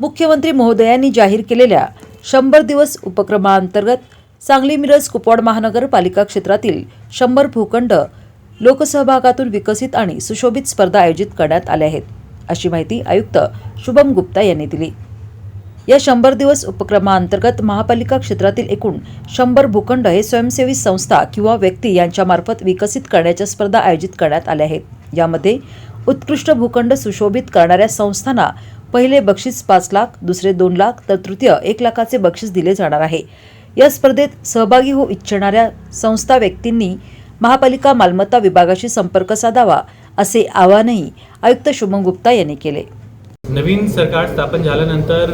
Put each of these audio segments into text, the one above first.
मुख्यमंत्री महोदयांनी जाहीर केलेल्या शंभर दिवस उपक्रमाअंतर्गत सांगली मिरज कुपवाड महानगरपालिका क्षेत्रातील शंभर भूखंड लोकसहभागातून विकसित आणि सुशोभित स्पर्धा आयोजित करण्यात आल्या आहेत अशी माहिती आयुक्त शुभम गुप्ता यांनी दिली. या शंभर दिवस उपक्रमाअंतर्गत महापालिका क्षेत्रातील एकूण शंभर भूखंड हे स्वयंसेवी संस्था किंवा व्यक्ती यांच्यामार्फत विकसित करण्याच्या स्पर्धा आयोजित करण्यात आल्या आहेत. यामध्ये उत्कृष्ट भूखंड सुशोभित करणाऱ्या संस्थांना पहिले बक्षीस पाच लाख दुसरे दोन लाख तर तृतीय एक लाखाचे बक्षीस दिले जाणार आहे. या स्पर्धेत सहभागी होऊ इच्छिणाऱ्या संस्था व्यक्तींनी महापालिका मालमत्ता विभागाशी संपर्क साधावा असे आवाहनही आयुक्त शुभम गुप्ता यांनी केले. नवीन सरकार स्थापन झाल्यानंतर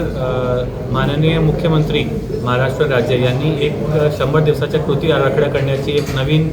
माननीय मुख्यमंत्री महाराष्ट्र राज्य यांनी एक शंभर दिवसाच्या कृती आराखडा करण्याची एक नवीन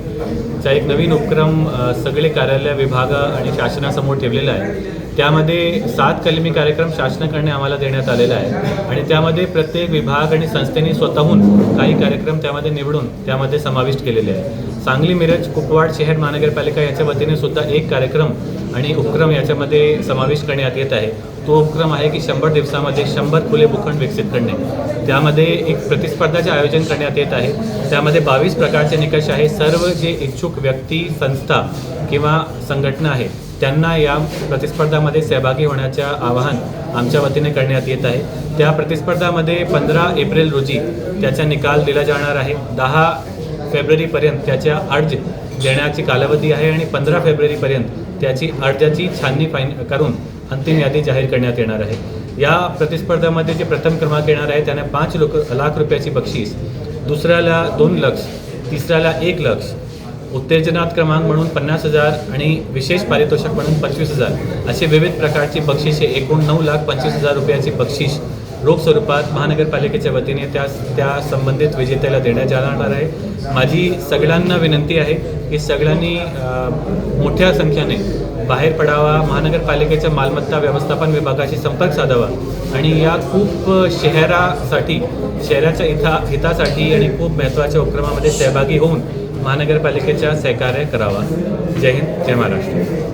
चा एक नवीन उपक्रम सगळे कार्यालय विभाग आणि शासनासमोर ठेवलेला आहे. त्यामध्ये सात कलमी कार्यक्रम शासनाकडे आम्हाला देण्यात आलेला आहे आणि त्यामध्ये प्रत्येक विभाग आणि संस्थेने स्वतःहून काही कार्यक्रम त्यामध्ये निवडून त्यामध्ये समाविष्ट केलेले आहे. सांगली मिरज कुपवाड शहर महानगरपालिका याच्या वतीने सुद्धा एक कार्यक्रम आणि उपक्रम याच्यामध्ये समावेश करण्यात येत आहे. तो उपक्रम आहे की शंभर दिवसामध्ये शंभर खुले भूखंड विकसित करणे. त्यामध्ये एक प्रतिस्पर्धाचे आयोजन करण्यात येत आहे. त्यामध्ये बावीस प्रकारचे निकष आहे. सर्व जे इच्छुक व्यक्ती संस्था किंवा संघटना आहे त्यांना या प्रतिस्पर्धामध्ये सहभागी होण्याच्या आवाहन आमच्या वतीने करण्यात येत आहे. त्या प्रतिस्पर्धामध्ये पंधरा एप्रिल रोजी त्याचा निकाल दिला जाणार आहे. दहा फेब्रुवारीपर्यंत त्याच्या अर्ज देण्याची कालावधी आहे आणि पंधरा फेब्रुवारीपर्यंत त्याची अर्जाची छाननी फाईन करून अंतिम यादी जाहीर करण्यात येणार आहे. या प्रतिस्पर्धामध्ये जे प्रथम क्रमांक येणार आहे त्यांना पाच लोक लाख रुपयाची बक्षीस दुसऱ्याला दोन लक्ष तिसऱ्याला एक लक्ष उत्तेजनात क्रमांक म्हणून पन्नास हजार आणि विशेष पारितोषिक म्हणून पंचवीस हजार असे विविध प्रकारची बक्षिसे एकूण नऊ लाख पंचवीस हजार रुपयाची बक्षीस रोख स्वरूपात महानगरपालिकेच्या वतीने त्या त्या संबंधित विजेत्याला देण्यात जाणार आहे. माझी सगळ्यांना विनंती आहे की सगळ्यांनी मोठ्या संख्येने बाहेर पडावा महानगरपालिकेच्या मालमत्ता व्यवस्थापन विभागाशी संपर्क साधावा. आणि या खूप शहरासाठी शहराच्या इथा हितासाठी आणि खूप महत्त्वाच्या उपक्रमामध्ये सहभागी होऊन महानगरपालिकेच्या सहकार्य करावा. जय हिंद जय महाराष्ट्र.